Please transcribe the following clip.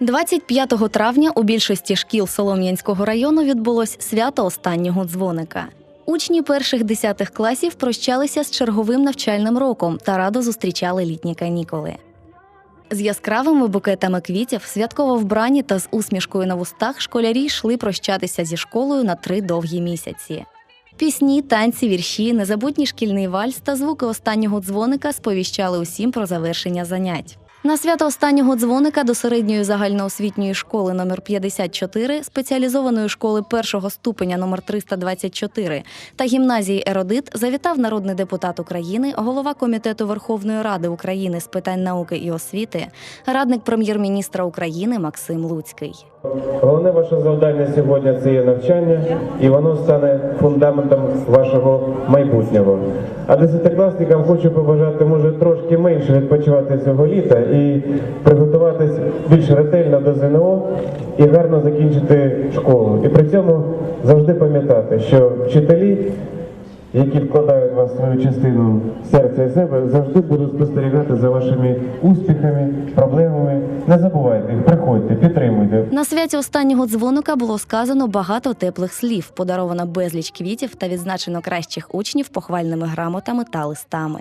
25 травня у більшості шкіл Солом'янського району відбулось свято останнього дзвоника. Учні перших десятих класів прощалися з черговим навчальним роком та радо зустрічали літні канікули. З яскравими букетами квітів, святково вбрані та з усмішкою на вустах школярі йшли прощатися зі школою на три довгі місяці. Пісні, танці, вірші, незабутній шкільний вальс та звуки останнього дзвоника сповіщали усім про завершення занять. На свято останнього дзвоника до середньої загальноосвітньої школи номер 54, спеціалізованої школи першого ступеня номер 324 та гімназії Еродит завітав народний депутат України, голова комітету Верховної Ради України з питань науки і освіти, радник прем'єр-міністра України Максим Луцький. Головне ваше завдання сьогодні це є навчання, і воно стане фундаментом вашого майбутнього. А десятикласникам хочу побажати, може, трошки менше відпочивати цього літа і приготуватись більш ретельно до ЗНО і гарно закінчити школу. І при цьому завжди пам'ятати, що вчителі, які вкладають в вас свою частину серця і себе, завжди будуть спостерігати за вашими успіхами, проблемами. Не забувайте приходьте, підтримуйте. На святі останнього дзвоника було сказано багато теплих слів, подаровано безліч квітів та відзначено кращих учнів похвальними грамотами та листами.